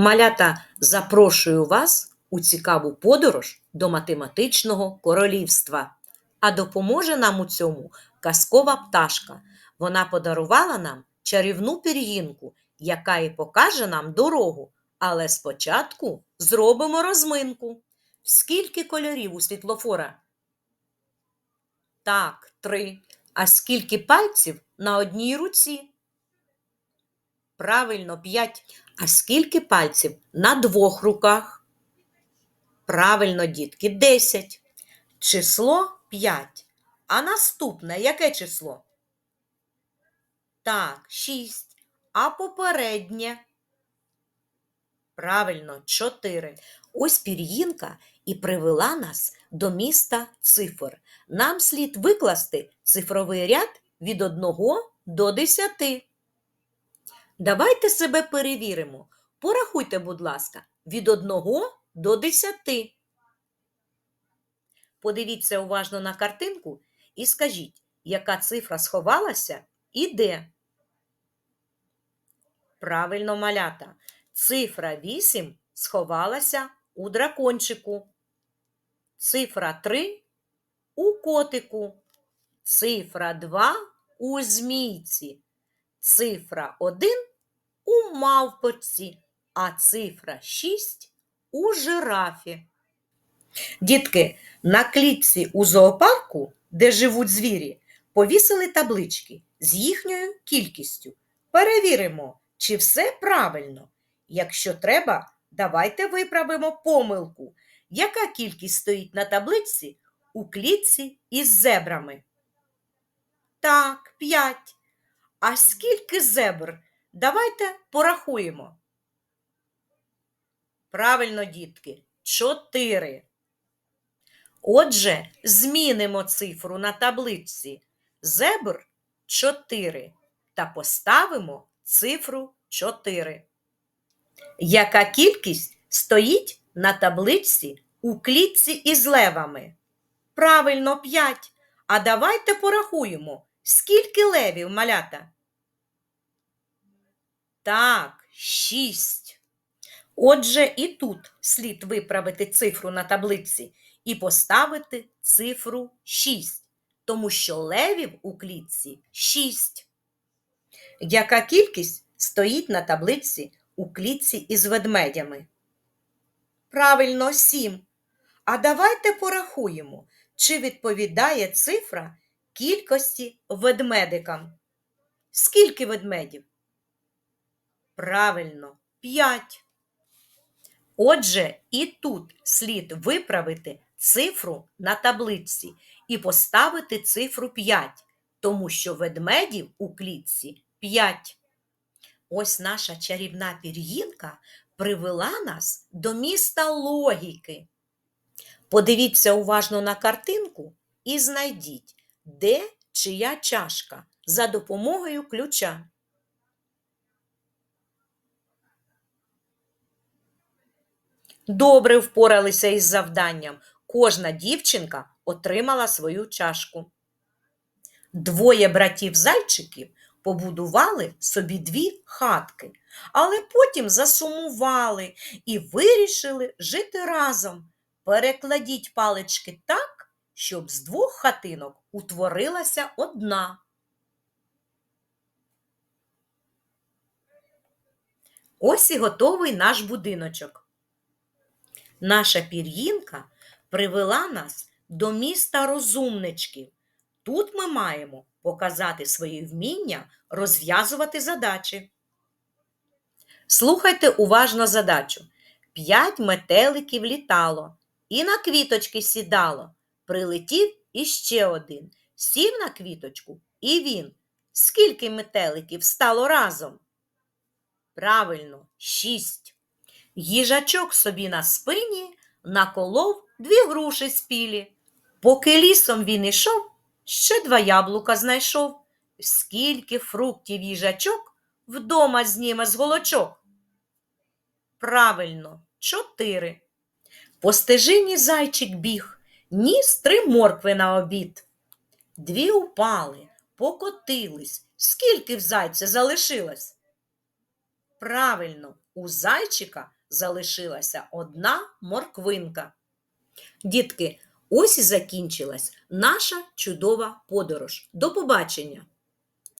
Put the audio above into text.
Малята, запрошую вас у цікаву подорож до математичного королівства. А допоможе нам у цьому казкова пташка. Вона подарувала нам чарівну пір'їнку, яка і покаже нам дорогу. Але спочатку зробимо розминку. Скільки кольорів у світлофора? Так, три. А скільки пальців на одній руці? Правильно, п'ять. А скільки пальців на двох руках? Правильно, дітки, десять. Число п'ять. А наступне яке число? Так, шість. А попереднє? Правильно, чотири. Ось пір'їнка і привела нас до міста цифр. Нам слід викласти цифровий ряд від 1 до 10. Давайте себе перевіримо. Порахуйте, будь ласка, від 1 до 10. Подивіться уважно на картинку і скажіть, яка цифра сховалася і де. Правильно, малята. Цифра 8 сховалася у дракончику. Цифра 3 у котику. Цифра 2 у змійці. Цифра 1 у мавпочці, а цифра 6 у жирафі. Дітки, на клітці у зоопарку, де живуть звірі, повісили таблички з їхньою кількістю. Перевіримо, чи все правильно. Якщо треба, давайте виправимо помилку. Яка кількість стоїть на табличці у клітці із зебрами? Так, п'ять. А скільки зебр? Давайте порахуємо. Правильно, дітки, чотири. Отже, змінимо цифру на табличці. Зебр 4 та поставимо цифру 4. Яка кількість стоїть на табличці у клітці із левами? Правильно, 5. А давайте порахуємо, скільки левів малята? Так, 6. Отже, і тут слід виправити цифру на таблиці і поставити цифру 6, тому що левів у клітці 6. Яка кількість стоїть на таблиці у клітці із ведмедями? Правильно, 7. А давайте порахуємо, чи відповідає цифра кількості ведмедикам. Скільки ведмедів? Правильно, 5. Отже, і тут слід виправити цифру на таблиці і поставити цифру 5, тому що ведмедів у клітці 5. Ось наша чарівна пір'їнка привела нас до міста логіки. Подивіться уважно на картинку і знайдіть, де чия чашка за допомогою ключа. Добре впоралися із завданням. Кожна дівчинка отримала свою чашку. Двоє братів-зайчиків побудували собі дві хатки, але потім засумували і вирішили жити разом. Перекладіть палички так, щоб з двох хатинок утворилася одна. Ось і готовий наш будиночок. Наша пір'їнка привела нас до міста розумничків. Тут ми маємо показати свої вміння розв'язувати задачі. Слухайте уважно задачу. П'ять метеликів літало і на квіточки сідало. Прилетів іще один. Сів на квіточку і він. Скільки метеликів стало разом? Правильно, шість. Їжачок собі на спині наколов дві груші спілі. Поки лісом він ішов, ще два яблука знайшов. Скільки фруктів їжачок вдома зніме з голочок? Правильно, чотири. По стежині зайчик біг, ніс три моркви на обід. Дві упали, покотились. Скільки в зайця залишилось? Правильно, у зайчика залишилася одна морквинка. Дітки, ось і закінчилась наша чудова подорож. До побачення!